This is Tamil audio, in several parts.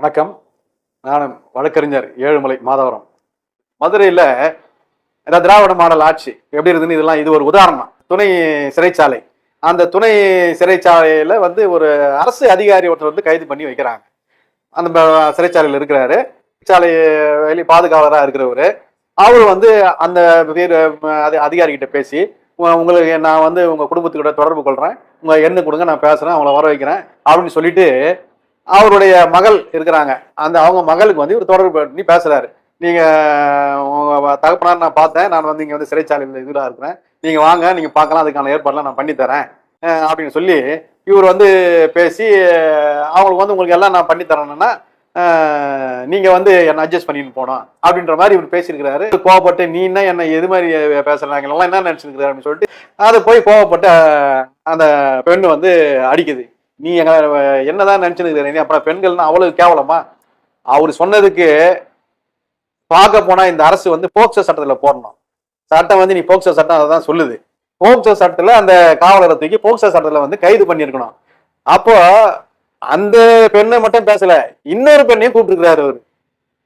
வணக்கம். நான் வழக்கறிஞர் ஏழுமலை மாதவரம். மதுரையில் இந்த திராவிட மாடல் ஆட்சி எப்படி இருக்குதுன்னு இதெல்லாம் இது ஒரு உதாரணம். துணை சிறைச்சாலை. அந்த துணை சிறைச்சாலையில் வந்து ஒரு அரசு அதிகாரி ஒருத்தர் வந்து கைது பண்ணி வைக்கிறாங்க. அந்த சிறைச்சாலையில் இருக்கிறாரு. சிறைச்சாலை வெளி பாதுகாவலராக இருக்கிறவர். அவர் வந்து அந்த பேர் அதிகாரிகிட்ட பேசி உங்களுக்கு நான் வந்து உங்கள் குடும்பத்துக்கிட்ட தொடர்பு கொள்கிறேன் உங்கள் எண்ணு கொடுங்க நான் பேசுகிறேன் அவங்கள வர வைக்கிறேன் அப்படின்னு சொல்லிட்டு அவருடைய மகள் இருக்கிறாங்க. அந்த அவங்க மகளுக்கு வந்து இவர் தொடர்பு பண்ணி பேசுறாரு. நீங்க உங்க தகப்பனார் நான் பார்த்தேன். நான் வந்து இங்க வந்து சிறைச்சாலையில் இதில் இருக்கிறேன். நீங்க வாங்க நீங்க பார்க்கலாம். அதுக்கான ஏற்பாடுலாம் நான் பண்ணி தரேன். அப்படின்னு சொல்லி இவர் வந்து பேசி அவங்களுக்கு வந்து உங்களுக்கு எல்லாம் நான் பண்ணி தரேன்னா நீங்க வந்து என்ன அட்ஜஸ்ட் பண்ணிட்டு போனோம் அப்படின்ற மாதிரி இவர் பேசியிருக்கிறாரு. கோவப்பட்டு நீ என்ன என்ன எது மாதிரி பேசுறாங்க? எல்லாம் என்ன நினைச்சிருக்கிறாரு? அப்படின்னு சொல்லிட்டு அதை போய் கோவப்பட்டு அந்த பெண்ணு வந்து அடிக்குது. நீ எங்க என்னதான் நினைச்சுருக்கிற நீ? அப்புறம் பெண்கள்னா அவ்வளவு கேவலமா? அவர் சொன்னதுக்கு பார்க்க போனா இந்த அரசு வந்து போக்சோ சட்டத்தில் போடணும். சட்டம் வந்து நீ போக்சோ சட்டம் அதை தான் சொல்லுது. போக்சோ சட்டத்தில் அந்த காவலரை தூக்கி போக்சோ சட்டத்தில் வந்து கைது பண்ணியிருக்கணும். அப்போ அந்த பெண்ணை மட்டும் பேசல. இன்னொரு பெண்ணையும் கூப்பிட்டுருக்கிறாரு அவர்.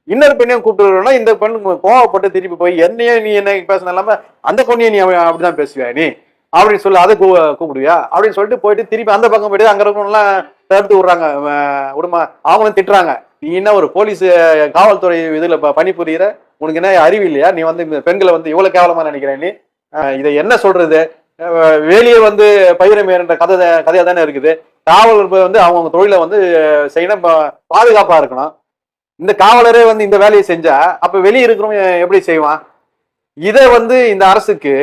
இன்னொரு பெண்ணையும் கூப்பிட்டுருக்கா இந்த பெண் கோவப்பட்டு திருப்பி போய் என்னையே நீ என்ன பேசின இல்லாமல் அந்த பொண்ணையும் நீ அப்படிதான் பேசுவியா நீ? அப்படின்னு சொல்லி அதை கூப்பிடுவியா? அப்படின்னு சொல்லிட்டு போயிட்டு திருப்பி அந்த பக்கம் போயிட்டு அங்க இருக்கணும்லாம் தடுத்து விடுறாங்க அஹ் அவங்களும் திட்டுறாங்க. நீ என்ன ஒரு போலீஸ் காவல்துறை இதுல ப- பணிபுரியிற? உனக்கு என்ன அறிவு இல்லையா? நீ வந்து இந்த பெண்களை வந்து இவ்வளவு கேவலமா நினைக்கிறேன் நீ? இதை என்ன சொல்றது? அஹ், வெளியே வந்து பயிரமேன்ற கதை கதையா தானே இருக்குது. காவல் வந்து அவங்க தொழிலை வந்து செய்யணும் பாதுகாப்பா இருக்கணும். இந்த காவலரே வந்து இந்த வேலையை செஞ்சா அப்ப வெளியே இருக்கிறவங்க எப்படி செய்வான்? இதை வந்து இந்த அரசுக்கு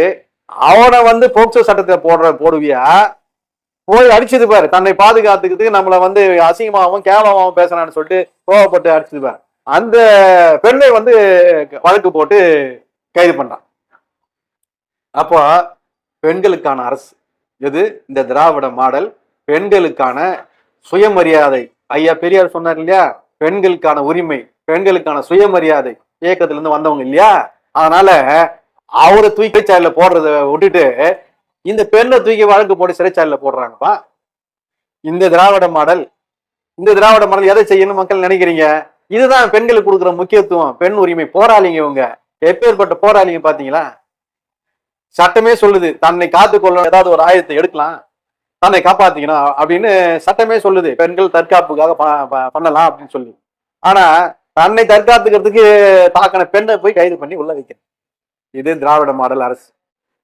அவனை வந்து போக்சோ சட்டத்தை போடுற போடுவியா? போய் அடிச்சது பாரு. தன்னை பாதுகாத்துக்கிறதுக்கு நம்மள வந்து அசிங்கமாகவும் கேவலமாகவும் பேசுறான்னு சொல்லிட்டு கோவப்பட்டு அடிச்சது பாரு. அந்த பெண்ணை வந்து வழக்கு போட்டு கைது பண்றான். அப்போ பெண்களுக்கான அரசு. எது? இந்த திராவிட மாடல். பெண்களுக்கான சுயமரியாதை. ஐயா பெரியார் சொன்னார் இல்லையா? பெண்களுக்கான உரிமை பெண்களுக்கான சுயமரியாதை. இயக்கத்துல இருந்து வந்தவங்க இல்லையா? அதனால அவரை தூக்கி சிறைச்சாலையில போடுறத விட்டுட்டு இந்த பெண்ணை தூக்கி வழக்கு போட்டு சிறைச்சாலையில போடுறாங்கப்பா. இந்த திராவிட மாடல் இந்த திராவிட மாடல் எதை செய்யணும் மக்கள் நினைக்கிறீங்க? இதுதான் பெண்களுக்கு கொடுக்குற முக்கியத்துவம். பெண் உரிமை போராளிங்க இவங்க. எப்பேற்பட்ட போராளிங்க பாத்தீங்களா சட்டமே சொல்லுது தன்னை காத்துக்கொள்ள ஏதாவது ஒரு ஆயுதத்தை எடுக்கலாம் தன்னை காப்பாத்திக்கணும் அப்படின்னு சட்டமே சொல்லுது. பெண்கள் தற்காப்புக்காக ப- ப- பண்ணலாம் அப்படின்னு சொல்லி. ஆனா தன்னை தற்காத்துக்கிறதுக்கு தாக்கின பெண்ணை போய் கைது பண்ணி உள்ள வைக்கணும். இது திராவிட மாடல் அரசு.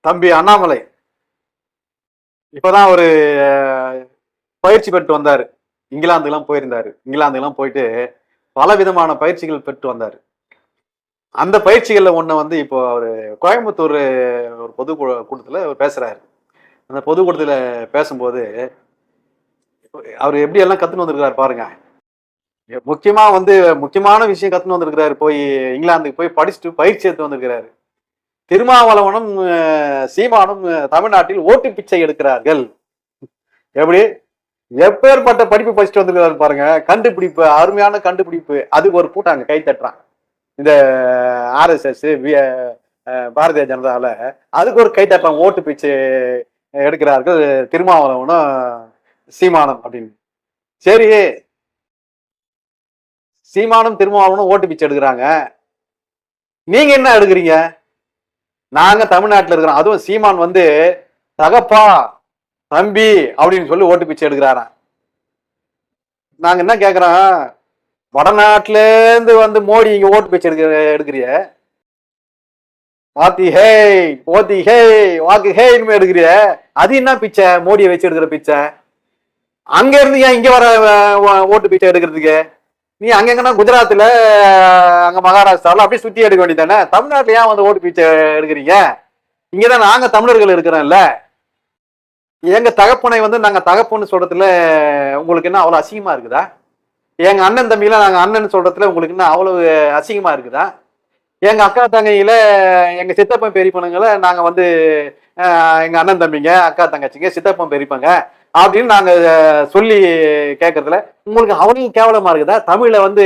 தம்பி அண்ணாமலை இப்பதான் ஒரு பயிற்சி பெற்று வந்தார். இங்கிலாந்துக்கெல்லாம் போயிருந்தாரு. இங்கிலாந்துக்கெல்லாம் போயிட்டு பல விதமான பயிற்சிகள் பெற்று வந்தார். அந்த பயிற்சிகளில் ஒன்று வந்து இப்போ அவர் கோயம்புத்தூர் ஒரு பொது கூட்டத்தில் பேசுகிறாரு அவர் அந்த பொது பேசும்போது அவர் எப்படி எல்லாம் கற்றுன்னு வந்திருக்கிறார் பாருங்க. முக்கியமாக வந்து முக்கியமான விஷயம் கற்றுன்னு வந்திருக்கிறாரு. போய் இங்கிலாந்துக்கு போய் படிச்சுட்டு பயிற்சி எடுத்து வந்திருக்கிறாரு. திருமாவளவனும் சீமானும் தமிழ்நாட்டில் ஓட்டு பிச்சை எடுக்கிறார்கள். எப்படி? எப்பேற்பட்ட படிப்பு படிச்சுட்டு வந்திருக்கிறாரு பாருங்க. கண்டுபிடிப்பு அருமையான கண்டுபிடிப்பு. அதுக்கு ஒரு கூட்டாங்க கை தட்டுறான். இந்த ஆர்எஸ்எஸ் பாரதிய ஜனதாவில் அதுக்கு ஒரு கை தட்டுறான். ஓட்டு பிச்சை எடுக்கிறார்கள் திருமாவளவனும் சீமானம் அப்படின்னு. சரி. சீமானும் திருமாவளவனும் ஓட்டு பிச்சை எடுக்கிறாங்க. நீங்க என்ன எடுக்கிறீங்க? நாங்க தமிழ்நாட்டில் இருக்கிறோம். அதுவும் சீமான் வந்து தகப்பா தம்பி அப்படின்னு சொல்லி ஓட்டு பிச்சை எடுக்கிறாராம் நாங்க என்ன கேட்குறோம் வடநாட்டிலேருந்து வந்து மோடி இங்க ஓட்டு பிச்சை எடுக்கிற எடுக்கிறிய? வாத்தி ஹே போத்தி ஹே வாக்கு ஹே இனிமே எடுக்கிறிய? அது என்ன பிச்சை? மோடியை வச்சு எடுக்கிற பிச்சை? அங்க இருந்து ஏன் இங்க வர ஓட்டு பிச்சை எடுக்கிறதுக்கு? நீ அங்கங்கன்னா குஜராத்ல அங்க மகாராஷ்டிராவில் அப்படியே சுத்தி எடுக்க வேண்டியதானே தமிழ்நாட்டில் ஏன் வந்து ஓட்டு பீச்சை எடுக்கிறீங்க? இங்கதான் நாங்க தமிழர்கள் இருக்கிறோம்ல. எங்க தகப்பனை வந்து நாங்க தகப்பன்னு சொல்றதுல உங்களுக்கு என்ன அவ்வளவு அசிங்கமா இருக்குதா? எங்க அண்ணன் தம்பியில நாங்க அண்ணன் சொல்றதுல உங்களுக்கு என்ன அவ்வளவு அசிங்கமா இருக்குதா? எங்க அக்கா தங்கையில எங்க சித்தப்பன் பெரியப்பனுங்களை நாங்க வந்து எங்க அண்ணன் தம்பிங்க அக்கா தங்கச்சிங்க சித்தப்பன் பெரியப்பங்க அப்படின்னு நாங்க சொல்லி கேட்கறதுல உங்களுக்கு அவனையும் கேவலமா இருக்குதா? தமிழ்ல வந்து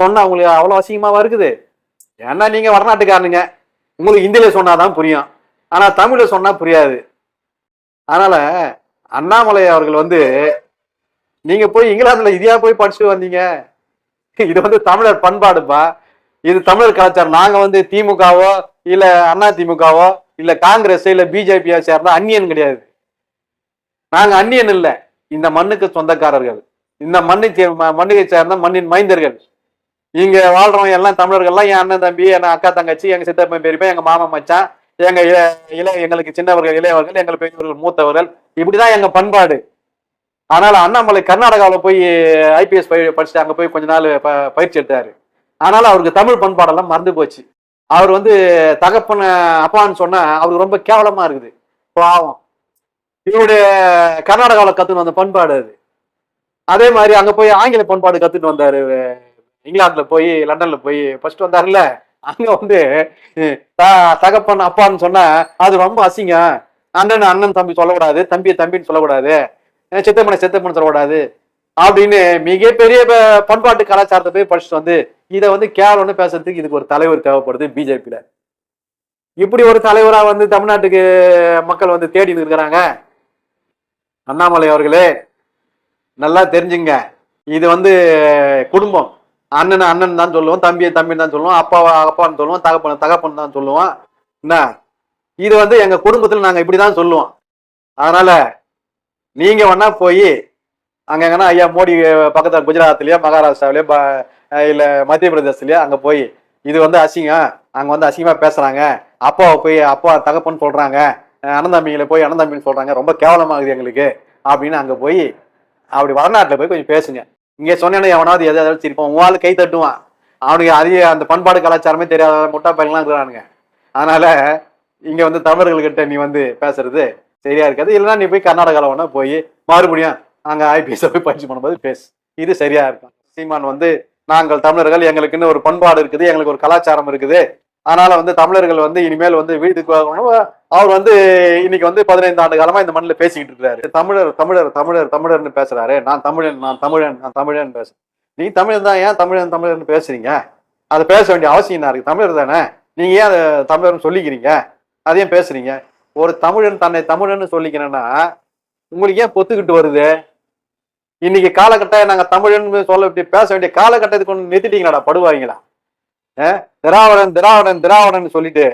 சொன்னா உங்களுக்கு அவ்வளவு அசிங்கமாவா இருக்குது? ஏன்னா நீங்க வடநாட்டுக்காரனுங்க. உங்களுக்கு ஹிந்தியில சொன்னாதான் புரியும். ஆனா தமிழ்ல சொன்னா புரியாது. அதனால அண்ணாமலை அவர்கள் வந்து நீங்க போய் இங்கிலாந்துல இதையா போய் படிச்சுட்டு வந்தீங்க. இது வந்து தமிழர் பண்பாடுப்பா. இது தமிழர் கலாச்சாரம். நாங்க வந்து திமுகவோ இல்ல அண்ணா திமுகவோ இல்ல காங்கிரஸ் இல்ல பிஜேபியா சேர்ந்தா அந்நியன் கிடையாது. நாங்க அந்நியன் இல்லை. இந்த மண்ணுக்கு சொந்தக்காரர்கள். இந்த மண்ணுக்கு மண்ணுக்கு சேர்ந்த மண்ணின் மைந்தர்கள். இங்க வாழ்றவங்க எல்லாம் தமிழர்கள்லாம் என் அண்ணன் தம்பி என் அக்கா தங்கச்சி எங்க சித்தப்பன் பெரியப்பா எங்க மாமா மச்சான் எங்க இள எங்களுக்கு சின்னவர்கள் இளையவர்கள் எங்கள் பெரியவர்கள் மூத்தவர்கள். இப்படிதான் எங்க பண்பாடு. ஆனால் அண்ணாமலை கர்நாடகாவில் போய் ஐபிஎஸ் படிச்சுட்டு அங்கே போய் கொஞ்ச நாள் ப- பயிற்சி எடுத்தாரு. ஆனால் அவருக்கு தமிழ் பண்பாடெல்லாம் மறந்து போச்சு. அவர் வந்து தகப்பன அப்பான்னு சொன்னா அவருக்கு ரொம்ப கேவலமா இருக்குது. பாவம். இவருடைய கர்நாடகாவில் கத்துன்னு வந்த பண்பாடு அது. அதே மாதிரி அங்க போய் ஆங்கில பண்பாடு கத்துட்டு வந்தாரு இங்கிலாந்துல போய் லண்டன்ல போய் ஃபர்ஸ்ட் வந்தாருல்ல? அங்க வந்து தகப்பன் அப்பான்னு சொன்னா அது ரொம்ப அசிங்கம். அண்ணன் அண்ணன் தம்பி சொல்லக்கூடாது. தம்பியை தம்பின்னு சொல்லக்கூடாது. சித்தப்பனை சித்தப்பன் சொல்லக்கூடாது. அப்படின்னு மிகப்பெரிய பண்பாட்டு கலாச்சாரத்தை போய் படிச்சுட்டு வந்து இதை வந்து கேவலம்னு பேசுறதுக்கு இதுக்கு ஒரு தலைவர் தேவைப்படுது பிஜேபியில. இப்படி ஒரு தலைவரா வந்து தமிழ்நாட்டுக்கு மக்கள் வந்து தேடி இருக்கிறாங்க. அண்ணாமலை அவர்களே நல்லா தெரிஞ்சுங்க. இது வந்து குடும்பம். அண்ணன் அண்ணன் தான் சொல்லுவோம் தம்பியை தம்பின்னு தான் சொல்லுவோம் அப்பாவை அப்பான்னு சொல்லுவோம் தகப்பன் தகப்பன் தான் சொல்லுவோம். என்ன? இது வந்து எங்க நாங்கள் இப்படி இப்படிதான் சொல்லுவோம். அதனால நீங்க வேணா போய் அங்க எங்கன்னா ஐயா மோடி பக்கத்தில் குஜராத்லயோ மகாராஷ்டிராவிலயோ இல்லை இல்ல மத்திய பிரதேசலயோ அங்க போய் இது வந்து அசிங்கம். அங்க வந்து அசிங்கமா பேசுறாங்க. அப்பாவை போய் அப்பா தகப்பன்னு சொல்றாங்க. அஹ் போய் அண்ணன் சொல்கிறாங்க ரொம்ப கேவலமாகுது எங்களுக்கு அப்படின்னு அங்கே போய் அப்படி வரநாட்டில் போய் கொஞ்சம் பேசுங்க. இங்கே சொன்னேன்னா எவனாவது எதாவது சிரிப்பான் உன் ஆளு கை தட்டுவான். அவனுக்கு அதிக அந்த பண்பாடு கலாச்சாரமே தெரியாத முட்டா பையன்லாம் இருக்கிறானுங்க. அதனால் இங்கே வந்து தமிழர்கள்கிட்ட நீ வந்து பேசுறது சரியா இருக்காது. இல்லைன்னா நீ போய் கர்நாடகாவில் வேணா போய் மறுபடியும் அங்கே ஐபிஎஸ் போய் பயிற்சி பண்ணும்போது பேசு. இது சரியா இருக்கும். சீமான் வந்து நாங்கள் தமிழர்கள் எங்களுக்குன்னு ஒரு பண்பாடு இருக்குது எங்களுக்கு ஒரு கலாச்சாரம் இருக்குது. அதனால வந்து தமிழர்கள் வந்து இனிமேல் வந்து வீட்டுக்கு வாங்கணும் அவர் வந்து இன்னைக்கு வந்து பதினைந்து ஆண்டு காலமா இந்த மண்ணில் பேசிக்கிட்டு இருக்கிறாரு. தமிழர் தமிழர் தமிழர் தமிழர்னு பேசுறாரு. நான் தமிழன் நான் தமிழன் நான் தமிழன் பேசுறேன் நீ தமிழன் தான் ஏன் தமிழன் தமிழர்னு பேசுறீங்க? அதை பேச வேண்டிய அவசியம் என்ன இருக்கு தமிழர் தானே. நீங்க ஏன் அதை தமிழர்னு சொல்லிக்கிறீங்க? அதையும் பேசுறீங்க? ஒரு தமிழன் தன்னை தமிழன்னு சொல்லிக்கிறேன்னா உங்களுக்கு ஏன் பொத்துக்கிட்டு வருது? இன்னைக்கு காலகட்டம் நாங்க தமிழன் சொல்ல இப்படி பேச வேண்டிய காலகட்டத்துக்கு கொண்டு நிறுத்திட்டீங்களாடா? படுவாங்களா திராவிடன் திராவிடன் திராவிடன் சொல்லிட்டு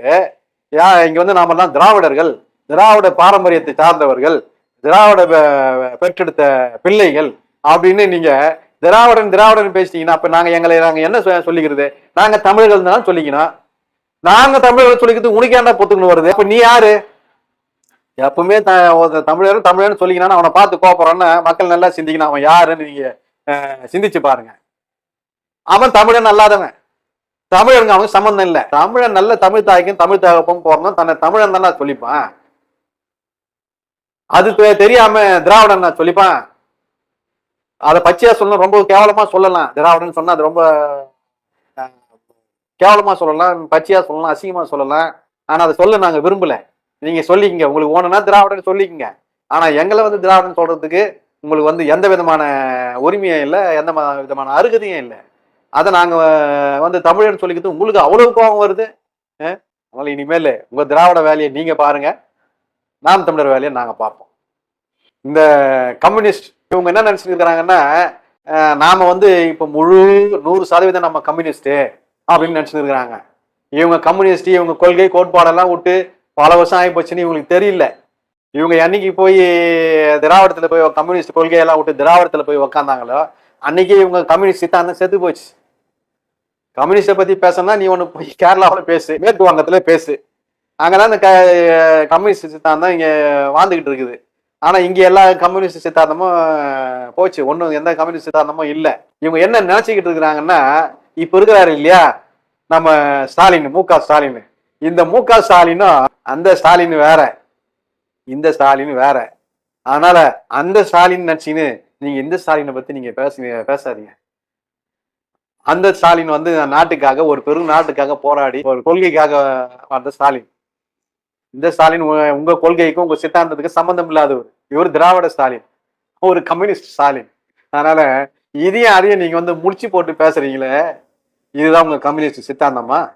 யா இங்க வந்து நாமெல்லாம் திராவிடர்கள் திராவிட பாரம்பரியத்தை சார்ந்தவர்கள் திராவிட பெற்றெடுத்த பிள்ளைகள் அப்படின்னு நீங்க திராவிடன் திராவிடன் பேசிட்டீங்கன்னா அப்ப நாங்க எங்களை நாங்க என்ன சொ- சொல்லிக்கிறது? நாங்க தமிழர்கள் தான் சொல்லிக்கணும். நாங்க தமிழர்கள் சொல்லிக்கிறது உனக்கு ஏன்டா பொத்துக்கணும் வருது? அப்ப நீ யாரு? எப்பவுமே த ஒரு தமிழர் தமிழர்னு சொல்லிக்கணும் அவனை பார்த்து கோபுறோன்னு மக்கள் நல்லா சிந்திக்கணும். அவன் யாருன்னு நீங்க சிந்திச்சு பாருங்க. அவன் தமிழன் அல்லாதவன். தமிழனுங்க அவனுக்கு சம்மந்தம் இல்லை. தமிழன் நல்ல தமிழ் தாய்க்கும் தமிழ் தகப்பும் போறணும் தன்னை தமிழன் தானே சொல்லிப்பான். அது தெ- தெரியாம திராவிடன் நான் சொல்லிப்பான். அதை பச்சையா சொல்லணும் ரொம்ப கேவலமா சொல்லலாம். திராவிடன் சொன்னா அது ரொம்ப கேவலமா சொல்லலாம் பச்சையா சொல்லலாம் அசிங்கமா சொல்லலாம். ஆனா அதை சொல்ல நாங்க விரும்பல. நீங்க சொல்லிக்கங்க. உங்களுக்கு ஓணுன்னா திராவிடன் சொல்லிக்கங்க. ஆனா எங்களை வந்து திராவிடன் சொல்றதுக்கு உங்களுக்கு வந்து எந்த விதமான உரிமையும் இல்லை எந்த விதமான அருகதையும் இல்லை. அதை நாங்கள் வந்து தமிழன் சொல்லிக்கிறது உங்களுக்கு அவ்வளவு கோபம் வருது. அதனால் அதனால இனிமேல் உங்கள் திராவிட வேலையை நீங்கள் பாருங்கள் நாம் தமிழர் வேலையை நாங்கள் பார்ப்போம். இந்த கம்யூனிஸ்ட் இவங்க என்ன நினைச்சிட்டு இருக்கிறாங்கன்னா நாம் வந்து இப்போ முழு நூறு சதவீதம் நம்ம கம்யூனிஸ்ட்டு அப்படின்னு நினைச்சிட்டு இருக்கிறாங்க இவங்க கம்யூனிஸ்ட் இவங்க கொள்கை கோட்பாடெல்லாம் விட்டு பல வருஷம் ஆகி போச்சுன்னு இவங்களுக்கு தெரியல. இவங்க என்னைக்கு போய் திராவிடத்தில் போய் கம்யூனிஸ்ட் கொள்கையெல்லாம் விட்டு திராவிடத்தில் போய் உக்காந்தாங்களோ அன்னைக்கு இவங்க கம்யூனிஸ்ட் சித்தாந்தம் செத்து போச்சு. கம்யூனிஸ்டை பத்தி பேசணும்னா நீ ஒன்று போய் கேரளாவில் பேசு மேற்கு வங்கத்துல பேசு. அங்கதான் இந்த க- கம்யூனிஸ்ட் சித்தாந்தம் இங்க வாழ்ந்துகிட்டு இருக்குது. ஆனா இங்க எல்லா கம்யூனிஸ்ட் சித்தாந்தமும் போச்சு. ஒன்றும் எந்த கம்யூனிஸ்ட் சித்தாந்தமும் இல்லை. இவங்க என்ன நினைச்சுக்கிட்டு இருக்கிறாங்கன்னா இப்ப இருக்கிறாரு இல்லையா? நம்ம ஸ்டாலின் மு க ஸ்டாலின். இந்த மு க ஸ்டாலினும் அந்த ஸ்டாலின் வேற. இந்த ஸ்டாலின் வேற. அதனால அந்த ஸ்டாலின் நினைச்சின்னு நீங்க இந்த ஸ்டாலினை பத்தி நீங்க பேசுங்க பேசாதீங்க. அந்த ஸ்டாலின் வந்து நாட்டுக்காக ஒரு பெரும் நாட்டுக்காக போராடி ஒரு கொள்கைக்காக வந்த ஸ்டாலின். இந்த ஸ்டாலின் உங்க- கொள்கைக்கும் உங்க சித்தாந்தத்துக்கு சம்பந்தம் இல்லாதவர். இவர் திராவிட ஸ்டாலின். ஒரு கம்யூனிஸ்ட் ஸ்டாலின். அதனால இதையும் அதையும் நீங்க வந்து முடிச்சு போட்டு பேசுறீங்களே இதுதான் உங்க கம்யூனிஸ்ட் சித்தாந்தமா?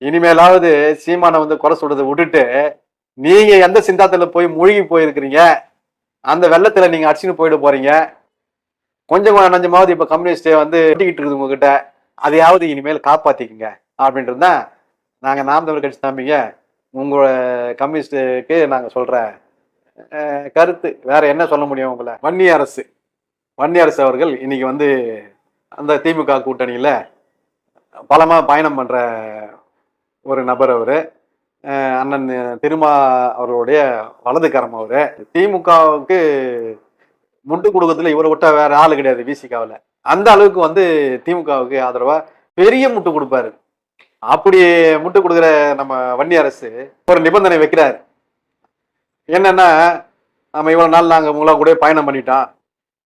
இனிமேலாவது சீமானை வந்து குறை சொல்றதை விட்டுட்டு நீங்க எந்த சிந்தாத்துல போய் மூழ்கி போயிருக்கிறீங்க? அந்த வெள்ளத்துல நீங்க அடிச்சுன்னு போயிட போறீங்க. கொஞ்சம் நஞ்சமாவது இப்ப கம்யூனிஸ்ட் வந்து கட்டிக்கிட்டு இருக்குது உங்ககிட்ட. அதையாவது இனிமேல் காப்பாத்திக்கங்க. அப்படின்றது தான் நாங்க நாம் தமிழ் கட்சி தம்பிங்க உங்களோட கம்யூனிஸ்டுக்கு நாங்க சொல்ற கருத்து. வேற என்ன சொல்ல முடியும் உங்களை? வன்னி அரசு. வன்னி அரசு அவர்கள் இன்னைக்கு வந்து அந்த திமுக கூட்டணியில பலமா பயணம் பண்ற ஒரு நபர் அவரு. அண்ணன் திருமா அவர்களுடைய வலதுக்காரம் அவரு. திமுகவுக்கு முட்டு கொடுக்கறதுல இவரை விட்டா வேற ஆளு கிடையாது விசிகாவில் அந்த அளவுக்கு வந்து திமுகவுக்கு ஆதரவா பெரிய முட்டு கொடுப்பாரு. அப்படி முட்டு கொடுக்குற நம்ம வன்னி அரசு ஒரு நிபந்தனை வைக்கிறார். என்னன்னா நம்ம இவ்வளவு நாள் நாங்கள் உங்களா கூட பயணம் பண்ணிட்டோம்.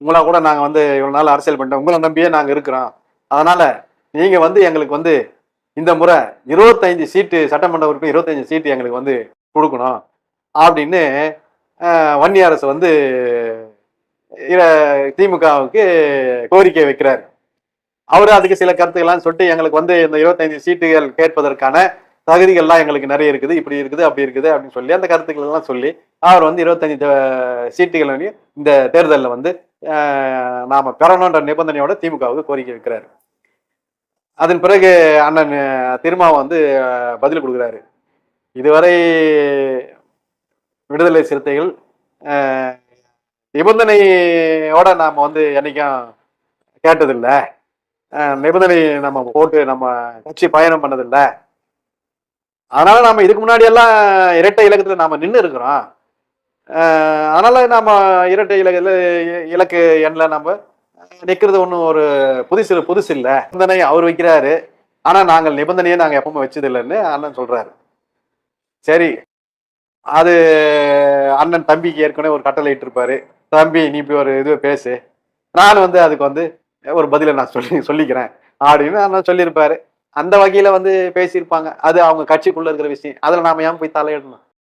உங்களா கூட நாங்கள் வந்து இவ்வளவு நாள் அரசியல் பண்ணிட்டோம். உங்களை நம்பியே நாங்கள் இருக்கிறோம். அதனால நீங்க வந்து எங்களுக்கு வந்து இந்த முறை இருபத்தைந்து சீட்டு சட்டமன்ற உறுப்பு இருபத்தஞ்சு சீட்டு எங்களுக்கு வந்து கொடுக்கணும் அப்படின்னு வன்னி அரசு வந்து திமுகவுக்கு கோரிக்கை வைக்கிறார். அவர் அதுக்கு சில கருத்துக்கள்லாம் சொல்லிட்டு எங்களுக்கு வந்து இந்த இருபத்தைந்து சீட்டுகள் கேட்பதற்கான தகுதிகள்லாம் எங்களுக்கு நிறைய இருக்குது. இப்படி இருக்குது அப்படி இருக்குது அப்படின்னு சொல்லி அந்த கருத்துக்கள் எல்லாம் சொல்லி அவர் வந்து இருபத்தஞ்சு சீட்டுகள் இந்த தேர்தலில் வந்து நாம் நாம பெறணுன்ற நிபந்தனையோட திமுகவுக்கு கோரிக்கை வைக்கிறாரு. அதன் பிறகு அண்ணன் திருமா வந்து பதில் கொடுக்குறாரு. இதுவரை விடுதலை சிறுத்தைகள் நிபந்தனையோட நாம் வந்து என்னைக்கும் கேட்டதில்ல. நிபந்தனை நம்ம போட்டு நம்ம கட்சி பயணம் பண்ணதில்ல. அதனால நம்ம இதுக்கு முன்னாடி எல்லாம் இரட்டை இலக்கத்தில் நாம் நின்று இருக்கிறோம். அதனால் அதனால நாம இரட்டை இலக்கத்துல இலக்கு எண்ணில் நம்ம நிற்கிறது ஒன்றும் ஒரு புதுசு புதுசு இல்லை. நிபந்தனை அவர் வைக்கிறாரு. ஆனா நாங்கள் நிபந்தனையே நாங்கள் எப்பவுமே வச்சது இல்லைன்னு அண்ணன் சொல்றாரு. சரி. அது அண்ணன் தம்பிக்கு ஏற்கனவே ஒரு கட்டளை இட்டிருப்பாரு. தம்பி நீ போய் ஒரு இது பேசு. நான் வந்து அதுக்கு வந்து ஒரு பதிலை நான் சொல்லி சொல்லிக்கிறேன் அப்படின்னு அண்ணன் சொல்லியிருப்பாரு. அந்த வகையில் வந்து பேசியிருப்பாங்க. அது அவங்க கட்சிக்குள்ளே இருக்கிற விஷயம். அதில் நாம ஏன் போய் தலையிடணும்?